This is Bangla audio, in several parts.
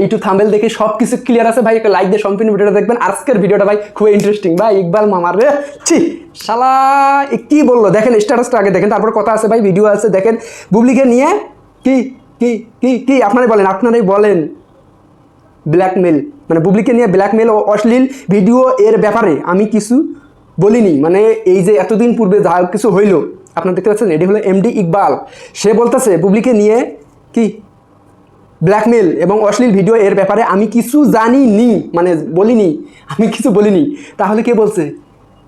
এইটু থাম্বেল দেখে সব কিছু ক্লিয়ার আছে। ভাই, একটা লাইক দিয়ে সম্পূর্ণ ভিডিওটা দেখবেন। আজকের ভিডিওটা ভাই খুব ইন্টারেস্টিং ভাই, ইকবাল মামার রে ছি, শালা কি বলল? দেখেন স্ট্যাটাসটা আগে দেখেন। তারপর কথা আছে ভাই ভিডিও আছে। দেখেন, বুবলিকে নিয়ে কি কি কি কি? আপনারাই বলেন আপনারাই বলেন। ব্ল্যাকমেল মানে বুবলিকে নিয়ে ব্ল্যাকমেল ও অশ্লীল ভিডিও এর ব্যাপারে আমি কিছু বলিনি। মানে এই যে এতদিন পূর্বে যা কিছু হইল, আপনারা দেখতে পাচ্ছেন, এটি হলো এমডি ইকবাল। সে বলতেছে, বুবলিকে নিয়ে কি ব্ল্যাকমেল এবং অশ্লীল ভিডিও এর ব্যাপারে আমি কিছু জানি নি মানে বলিনি, আমি কিছু বলিনি। তাহলে কে বলছে?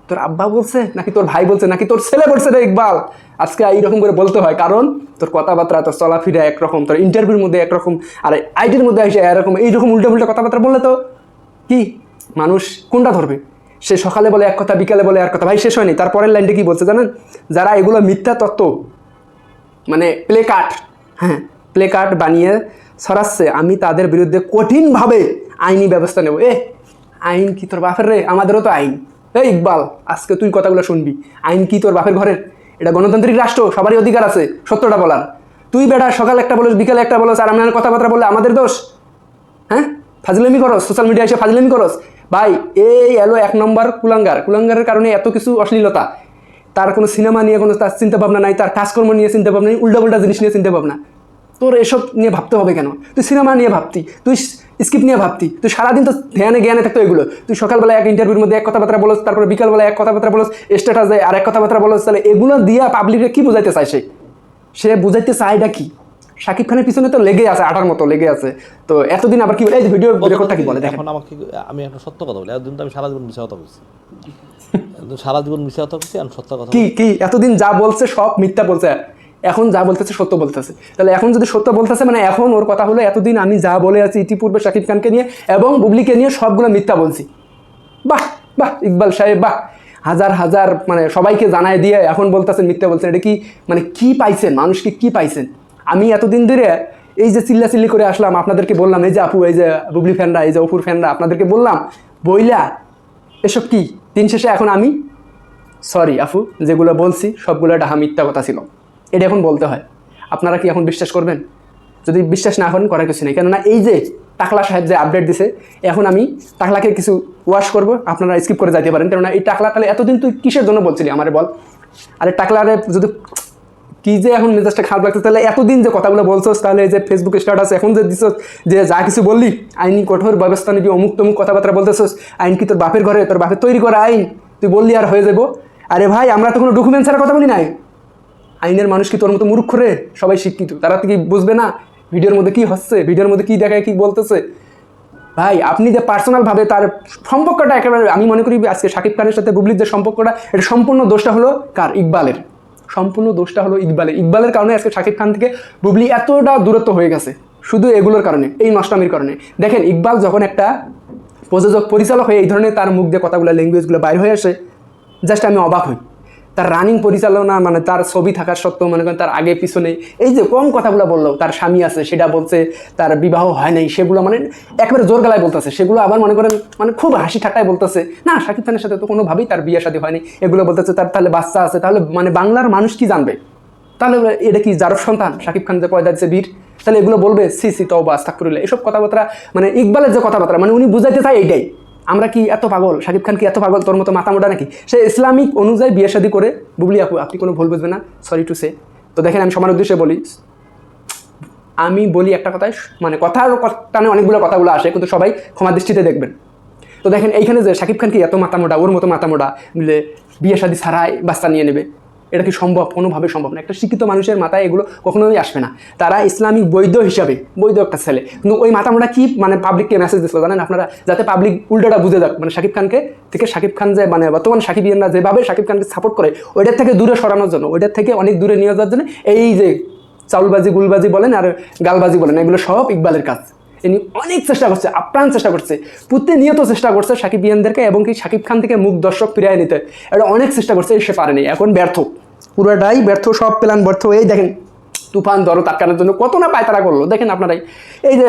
তোর আব্বা বলছে? নাকি তোর ভাই বলছে? নাকি তোর ছেলে বলছে রে ইকবাল? আজকে এইরকম করে বলতে হয়, কারণ তোর কথাবার্তা, তোর চলাফেরা একরকম, তোর ইন্টারভিউর মধ্যে একরকম, আর আইটির মধ্যে এসে এরকম, এইরকম উল্টো উল্টো কথাবার্তা বললে তো কি? মানুষ কোনটা ধরবে? সে সকালে বলে এক কথা, বিকালে বলে এক কথা, ভাই, শেষ হয়নি। তারপরের লাইনটা কি বলছে জানেন? যারা এগুলো মিথ্যা তত্ত্ব মানে প্লে কার্ড হ্যাঁ প্লে কার্ড বানিয়ে ছড়াচ্ছে আমি তাদের বিরুদ্ধে কঠিনভাবে আইনি ব্যবস্থা নেব। এ আইন কি তোর বাপের রে? আমাদেরও তো আইন। এই ইকবাল, আজকে তুই কথাগুলো শুনবি। আইন কি তোর বাপের ঘরের? এটা গণতান্ত্রিক রাষ্ট্র, সবারই অধিকার আছে, সত্যটা বলার। তুই বেটা, সকাল একটা বলিস, বিকালে একটা বলিস, আর আমি আর কথাবার্তা বললে আমাদের দোষ। হ্যাঁ? ফাজলামি করস সোশ্যাল মিডিয়া এসে ফাজলামি করস। ভাই, এই এলো এক নম্বর কুলাঙ্গার। কুলাঙ্গারের কারণে এত কিছু অশ্লীলতা। তার কোনো সিনেমা নিয়ে কোনো তার চিন্তা ভাবনা নাই, তার কাজকর্ম নিয়ে চিন্তা ভাবনা নেই উল্টা উল্টা জিনিস নিয়ে চিন্তা ভাবনা তোর এসব নিয়ে ভাবতে হবে কেন? তুই সিনেমা নিয়ে ভাবতি তুই স্কিপ নিয়ে ভাবতি তুই সারাদিন তো ধ্যানে জ্ঞানে থাকতো এগুলো। তুই সকালবেলা এক ইন্টারভিউর মধ্যে এক কথাবার্তা বলস তারপরে বিকালবেলা এক কথাবার্তা বলস স্ট্যাটাস দেয় আর এক কথাবার্তা বলস তাহলে এগুলো দিয়া পাবলিককে কি বোঝাইতে চায় সে? সে বুঝাইতে চায়টা কি? শাকিব খানের পিছনে তো লেগে আছে আটার মতো লেগে আছে। তো এতদিন আবার কি বলে? এই ভিডিও রেকর্ডটা কি বলে? এখন আমাকে আমি একটা সত্য কথা বলি। এতদিন তো আমি সারা জীবন মিশা কথা বলছি। সারা জীবন মিশা কথা বলছি আমি সত্য কথা কি কি? এতদিন যা বলছে সব মিথ্যা বলছে। এখন যা বলতেছে সত্য বলতেছে। তাহলে এখন যদি সত্য বলতেছে মানে এখন ওর কথা হলো, এতদিন আমি যা বলে আছি ইতিপূর্বে শাকিব খানকে নিয়ে এবং বুবলিকে নিয়ে সবগুলো মিথ্যা বলছি। বাহ বাহ, ইকবাল সাহেব, বাহ। হাজার হাজার মানে সবাইকে জানায় দিয়ে এখন বলতেছেন, মিথ্যা বলছেন। এটা কি মানে কি পাইছেন? মানুষকে কি পাইছেন? আমি এতদিন ধরে এই যে চিল্লা চিল্লি করে আসলাম, আপনাদেরকে বললাম, এই যে আপু, এই যে বুবলি ফ্যানরা, এই যে অপুর ফ্যানরা, আপনাদেরকে বললাম, বইলা, এসব কি? দিন শেষে এখন আমি, সরি আফু যেগুলো বলছি, সবগুলো ডাহা মিথ্যা কথা ছিল। এটা এখন বলতে হয়। আপনারা কি এখন বিশ্বাস করবেন? যদি বিশ্বাস না করেন, করার কিছু নেই। কেননা এই যে টাকলা সাহেব যে আপডেট দিছে, এখন আমি টাকলাকে কিছু ওয়াশ করব। আপনারা স্কিপ করে যাইতে পারেন। কেননা এই টাকলা তাহলে এতদিন তুই কিসের জন্য বলছিলি? আমারে বল। আরে টাকলারে যদি কি যে এখন মেজাজটা খারাপ লাগছে, তাহলে এতদিন যে কথাগুলো বলছোস, তাহলে যে ফেসবুক স্ট্যাটাস এখন যে দিছস, যে যা কিছু বললি, আইনি কঠোর ব্যবস্থা নিবি অমুক তমুক কথাবার্তা বলতেছস, আইন কি তোর বাপের ঘরে, তোর বাপের তৈরি করা আইন? তুই বললি আর হয়ে যাব। আরে ভাই, আমরা তো কোনো ডকুমেন্ট ছাড়া কথা বলি নাই। আইনের মানুষ কি তোর মতো মূর্খ রে? সবাই শিক্ষিত। তারা কি বুঝবে না ভিডিওর মধ্যে কি হচ্ছে, ভিডিওর মধ্যে কি দেখায়, কি বলতেছে? ভাই, আপনি যে পার্সোনালভাবে তার সম্পর্কটা একেবারে, আমি মনে করি আজকে শাকিব খানের সাথে বুবলির যে সম্পর্কটা এটা সম্পূর্ণ দোষটা হলো কার? ইকবালের। সম্পূর্ণ দোষটা হলো ইকবালের। ইকবালের কারণে আজকে শাকিব খান থেকে বুবলি এতটা দূরত্ব হয়ে গেছে, শুধু এগুলোর কারণে, এই নষ্টামির কারণে। দেখেন, ইকবাল যখন একটা প্রযোজক, পরিচালক হয়ে এই ধরনের তার মুখ দিয়ে কথাগুলো ল্যাঙ্গুয়েজগুলো বাইর হয়ে আসে জাস্ট আমি অবাক হই। তার রানিং পরিচালনা মানে তার ছবি থাকার সত্ত্বেও মনে করেন তার আগে পিছনে, এই যে কম কথাগুলো বলল, তার স্বামী আছে, সেটা বলছে, তার বিবাহ হয় নাই, সেগুলো মানে একেবারে জোর গলায় বলতেছে। সেগুলো আবার মনে করেন মানে খুব হাসি ঠাট্টায় বলতেছে, না, শাকিব খানের সাথে তো কোনোভাবেই তার বিয়ে শাদী হয়নি। এগুলো বলতেছে, তার তাহলে বাচ্চা আছে, তাহলে মানে বাংলার মানুষ কি জানবে? তাহলে এটা কি যারফ সন্তান? শাকিব খান যে পয়দা দিচ্ছে বীর? তাহলে এগুলো বলবে, সি সি তবা আস্তাকুরুল্লাহ এসব কথাবার্তা মানে ইকবালের যে কথাবার্তা মানে উনি বুঝাইতে চায় এইটাই। আমরা কি এত পাগল? শাকিব খান কি এত পাগল? তোর মতো মাথা মোটা নাকি? সে ইসলামিক অনুযায়ী বিয়ে শাদী করে বুবলি আপু, আপনি কোনো ভুল বুঝবেন না। সরি টু সে তো দেখেন, আমি সবার উদ্দেশ্যে বলি, আমি বলি একটা কথায় মানে কথার টানে অনেকগুলো কথাগুলো আসে, কিন্তু সবাই ক্ষমা দৃষ্টিতে দেখবেন। তো দেখেন, এইখানে যে শাকিব খান কি এত মাথা মোটা ওর মতো মাথা মোটা বিয়ে শাদী ছাড়াই বাচ্চা নিয়ে নেবে। এটা কি সম্ভব? কোনোভাবে সম্ভব না। একটা শিক্ষিত মানুষের মাথায় এগুলো কখনোই আসবে না। তারা ইসলামিক বৈধ হিসাবে, বৈধ একটা ছেলে। কিন্তু ওই মাথা মোটা কি মানে পাবলিককে মেসেজ দিচ্ছিল জানেন আপনারা? যাতে পাবলিক উল্টোটা বুঝে যাক। মানে শাকিব খানকে থেকে শাকিব খান যে মানে বর্তমান শাকিব ইয়ানরা যেভাবে শাকিব খানকে সাপোর্ট করে, ওইটার থেকে দূরে সরানোর জন্য, ওইটার থেকে অনেক দূরে নিয়ে যাওয়ার জন্য এই যে চাউলবাজি, গুলবাজি বলেন আর গালবাজি বলেন, এগুলো সব ইকবালের কাজ। ইনি অনেক চেষ্টা করছে, আপ্রাণ চেষ্টা করছে প্রতিনিয়ত চেষ্টা করছে সাকিব ইয়ানদেরকে এবং কি শাকিব খান থেকে মুখ দর্শক ফিরিয়ে নিতে এটা অনেক চেষ্টা করছে সে পারেনি, এখন ব্যর্থ। পুরোটাই ব্যর্থ, সব প্ল্যান ব্যর্থ। এই দেখেন, তুফান দরদ আটকানোর জন্য কত না পায় তারা করল। দেখেন আপনারাই, এই যে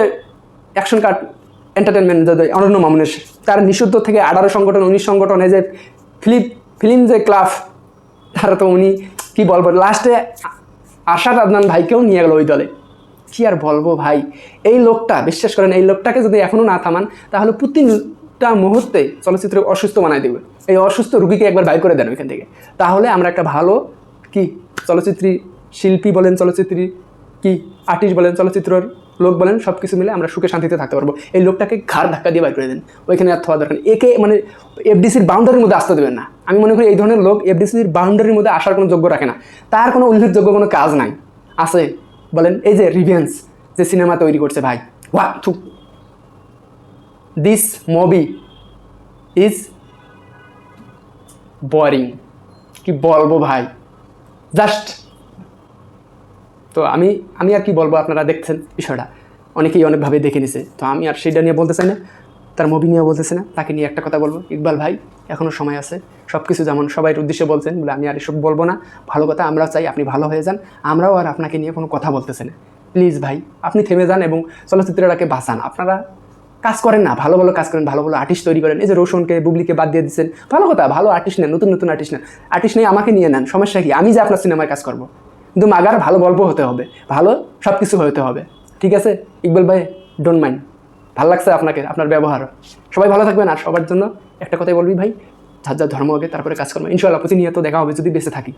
অ্যাকশন কার্ড এন্টারটেনমেন্ট যে অনন্য মামুনের, তার নিষিদ্ধ থেকে আঠারো সংগঠন, উনিশ সংগঠন, এই যে ফিলিপ, ফিল্ম যে ক্লাব তারা তো উনি কি বলব, লাস্টে আশাদ আদনান ভাইকেও নিয়ে গেল ওই দলে। কি আর বলব ভাই? এই লোকটা, বিশ্বাস করেন, এই লোকটাকে যদি এখনও না থামান, তাহলে প্রতিটা মুহূর্তে চলচ্চিত্র অসুস্থ বানায় দেবে। এই অসুস্থ রুগীকে একবার বাইর করে দেন ওইখান থেকে। তাহলে আমরা একটা ভালো কি চলচ্চিত্রী শিল্পী বলেন চলচ্চিত্রী, কি আর্টিস্ট বলেন চলচ্চিত্রর লোক বলেন সব কিছু মিলে আমরা সুখে শান্তিতে থাকতে পারব। এই লোকটাকে ঘাড় ধাক্কা দিয়ে বাইর করে দেন। ওইখানে আর থাকা দরকার একে মানে এফডিসির বাউন্ডারির মধ্যে আসতে দেবেন না। আমি মনে করি এই ধরনের লোক এফডিসির বাউন্ডারির মধ্যে আসার কোনো যোগ্য রাখে না। তার কোনো উল্লেখযোগ্য কোনো কাজ নাই। আছে? বলেন, এই যে রিভেন্স যে সিনেমা তৈরি করছে ভাই ওয়া থু দিস মুভি ইজ বোরিং কি বলব ভাই? জাস্ট তো আমি আমি আর কি বলব আপনারা দেখছেন বিষয়টা? অনেকেই অনেকভাবে দেখে নিছে। তো আমি আর সেটা নিয়ে বলতে চাই না। তার মুভি নিয়ে বলতেছে না, তাকে নিয়ে একটা কথা বলব। ইকবাল ভাই এখনও সময় আছে। সব কিছু যেমন সবাই উদ্দেশ্যে বলছেন, বলে আমি আর এসব বলব না। ভালো কথা আমরাও চাই আপনি ভালো হয়ে যান। আমরাও আর আপনাকে নিয়ে কোনো কথা বলতেছে না। প্লিজ ভাই, আপনি থেমে যান এবং চলচ্চিত্রটাকে বাঁচান। আপনারা কাজ করেন না, ভালো ভালো কাজ করেন, ভালো ভালো আর্টিস্ট তৈরি করেন। এই যে রোশনকে, বুবলিকে বাদ দিয়ে দিচ্ছেন, ভালো কথা, ভালো আর্টিস্ট নেন নতুন নতুন আর্টিস্ট নেন আর্টিস্ট নেই, আমাকে নিয়ে নেন, সমস্যা কি? আমি যে আপনার সিনেমায় কাজ করব। কিন্তু মাগার ভালো গল্প হতে হবে, ভালো সব কিছু হতে হবে। ঠিক আছে? ইকবাল ভাই ডোন্ট মাইন্ড ভালো লাগছে আপনাকে, আপনার ব্যবহার। সবাই ভালো থাকবেন আর সবার জন্য একটা কথাই বলবি ভাই, যার যার ধর্ম আগে, তারপরে কাজ করব ইনশাল্লাহ প্রতিনিয়ত দেখা হবে যদি বেঁচে থাকি।